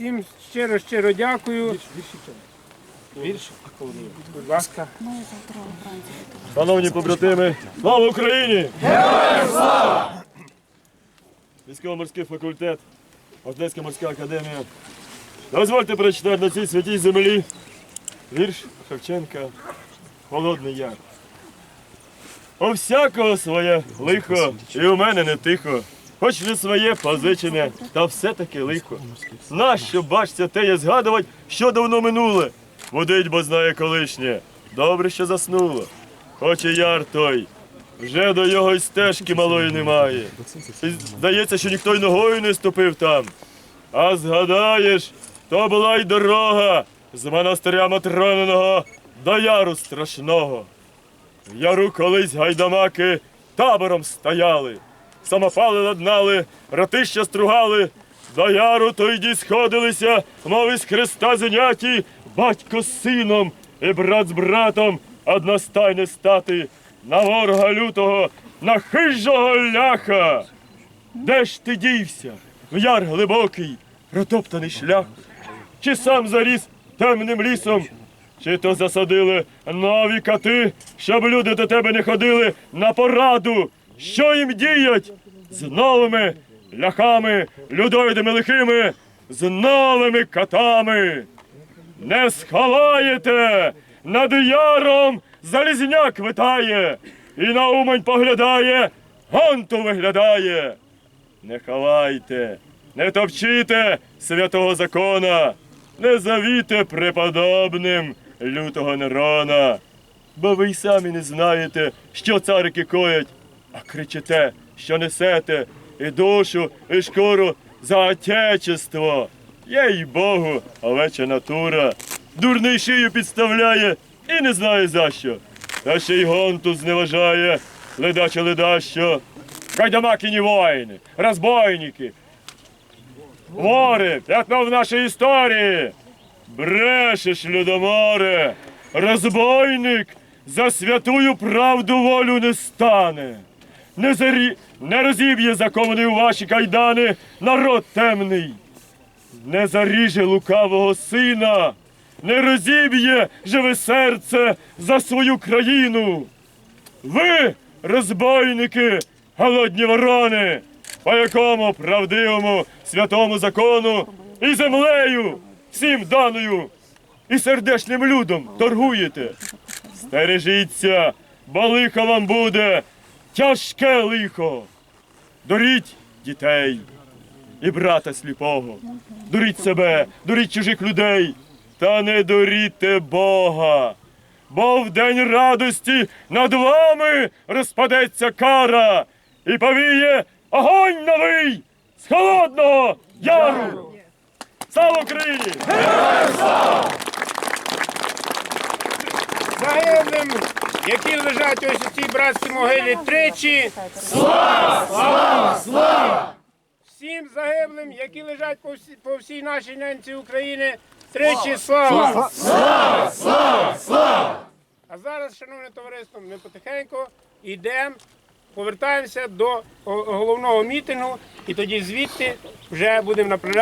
Всім щиро щиро дякую. Вірш? Будь ласка. Шановні побратими, слава Україні! Героям слава! Військово-морський факультет, Одеська морська академія. Дозвольте прочитати на цій святій землі вірш Шевченка Холодний Яр. У всякого своє лихо, і у мене не тихо. Хоч не своє позичене, та все-таки лихо. Нащо бачся те є згадувати, що давно минуле. Водить, бо знає колишнє. Добре, що заснуло. Хоч і яр той, вже до його й стежки малої немає. І здається, що ніхто й ногою не ступив там. А згадаєш, то була й дорога з монастиря Матрониного до яру страшного. В яру колись гайдамаки табором стояли, самопали ладнали, ратища стругали, до яру тоді сходилися, мов із хреста зеняті, батько з сином і брат з братом одностайне стати на ворога лютого, на хижого ляха. Де ж ти дівся? В яр глибокий, протоптаний шлях, чи сам заріс темним лісом, чи то засадили нові кати, щоб люди до тебе не ходили на пораду, що їм діять з новими ляхами, людоїдами лихими, з новими катами. Не сховаєте, над яром залізняк витає, і на умань поглядає, гонту виглядає. Не ховайте, не топчите святого закона, не завіте преподобним лютого Нерона, бо ви й самі не знаєте, що царики коять, а кричите, що несете і душу, і шкуру за отечество. Їй Богу, овеча натура, дурний шию підставляє і не знає за що. Та ще й гонту зневажає, ледаче ледащо. Кайдамакіні воїни, розбойники, Вори, п'ятно в нашій історії. Брешеш, людоморе, розбойник за святую правду волю не стане. Не, зарі... не розіб'є закований у ваші кайдани народ темний. Не заріже лукавого сина, не розіб'є живе серце за свою країну. Ви, розбойники, голодні ворони, по якому правдивому святому закону і землею всім даною і сердечним людом торгуєте. Стережіться, бо лихо вам буде, тяжке лихо. Доріть дітей і брата сліпого, дуріть себе, дуріть чужих людей, та не дуріте Бога. Бо в день радості над вами розпадеться кара і повіє огонь новий з холодного яру. Слава Україні! Загиблим, які лежать ось у цій братській могилі тричі. Слава! Слава! Слава! Всім загиблим, які лежать по всій, по всій нашій ненці України, тричі слава! Слава! Слава! Слава! А зараз, шановне товариство, ми потихеньку йдемо, повертаємося до головного мітингу, і тоді звідти вже будемо направляти.